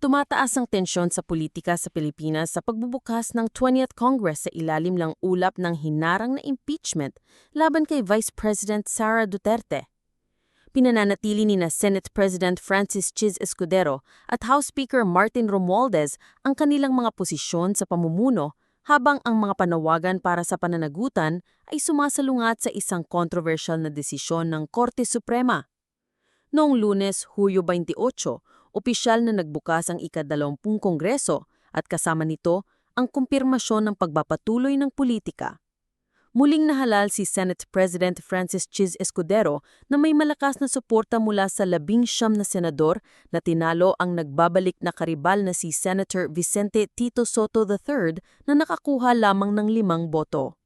Tumataas ang tensyon sa politika sa Pilipinas sa pagbubukas ng 20th Congress sa ilalim ng ulap ng hinarang na impeachment laban kay Vice President Sara Duterte. Pinananatili ni na Senate President Francis Chiz Escudero at House Speaker Martin Romualdez ang kanilang mga posisyon sa pamumuno habang ang mga panawagan para sa pananagutan ay sumasalungat sa isang controversial na desisyon ng Korte Suprema. Noong lunes, Hulyo 28, opisyal na nagbukas ang ikadalawampung kongreso at kasama nito ang kumpirmasyon ng pagpapatuloy ng politika. Muling nahalal si Senate President Francis Chiz Escudero na may malakas na suporta mula sa labing siyam na senador na tinalo ang nagbabalik na karibal na si Senator Vicente Tito Soto III na nakakuha lamang ng limang boto.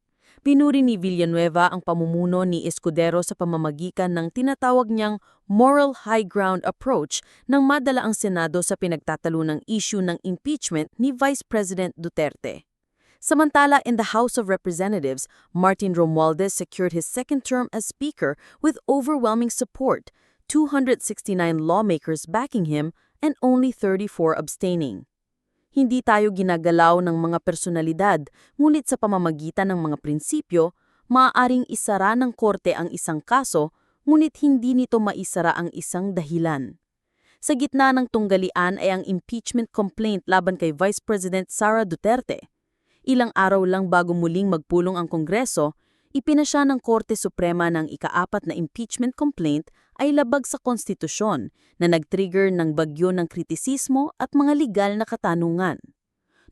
Pinuri ni Villanueva ang pamumuno ni Escudero sa pamamagitan ng tinatawag niyang moral high ground approach nang madala ang Senado sa pinagtatalo ng issue ng impeachment ni Vice President Duterte. Samantala, in the House of Representatives, Martin Romualdez secured his second term as Speaker with overwhelming support, 269 lawmakers backing him and only 34 abstaining. Hindi tayo ginagalaw ng mga personalidad, ngunit sa pamamagitan ng mga prinsipyo, maaaring isara ng korte ang isang kaso, ngunit hindi nito maisara ang isang dahilan. Sa gitna ng tunggalian ay ang impeachment complaint laban kay Vice President Sara Duterte. Ilang araw lang bago muling magpulong ang Kongreso, ipinasya ng Korte Suprema ng ikaapat na impeachment complaint ay labag sa konstitusyon na nag-trigger ng bagyo ng kritisismo at mga legal na katanungan.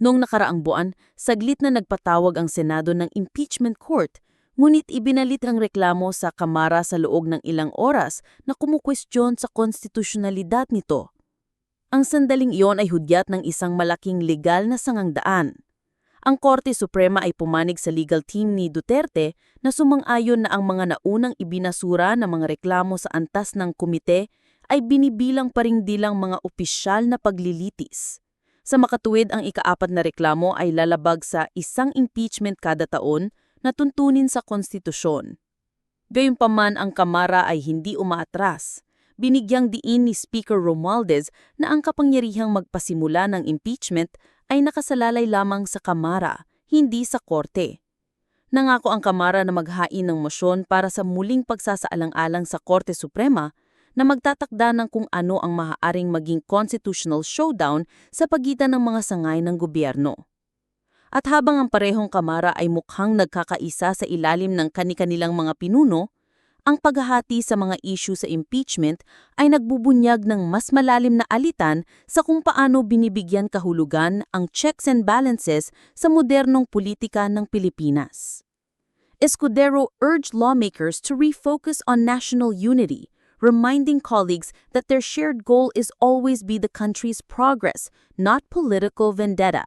Noong nakaraang buwan, saglit na nagpatawag ang Senado ng impeachment court, ngunit ibinalit ang reklamo sa Kamara sa loob ng ilang oras na kumukwestiyon sa konstitusyonalidad nito. Ang sandaling iyon ay hudyat ng isang malaking legal na sangangdaan. Ang Korte Suprema ay pumanig sa legal team ni Duterte na sumang-ayon na ang mga naunang ibinasura na mga reklamo sa antas ng komite ay binibilang pa rin dilang mga opisyal na paglilitis. Sa makatuwid, ang ikaapat na reklamo ay lalabag sa isang impeachment kada taon na tuntunin sa konstitusyon. Gayunpaman ang Kamara ay hindi umaatras. Binigyang diin ni Speaker Romualdez na ang kapangyarihang magpasimula ng impeachment ay nakasalalay lamang sa Kamara, hindi sa Korte. Nangako ang Kamara na maghain ng mosyon para sa muling pagsasaalang-alang sa Korte Suprema na magtatakda ng kung ano ang maaaring maging constitutional showdown sa pagitan ng mga sangay ng gobyerno. At habang ang parehong kamara ay mukhang nagkakaisa sa ilalim ng kani-kanilang mga pinuno, ang paghahati sa mga issue sa impeachment ay nagbubunyag ng mas malalim na alitan sa kung paano binibigyan kahulugan ang checks and balances sa modernong politika ng Pilipinas. Escudero urged lawmakers to refocus on national unity, reminding colleagues that their shared goal is always be the country's progress, not political vendetta.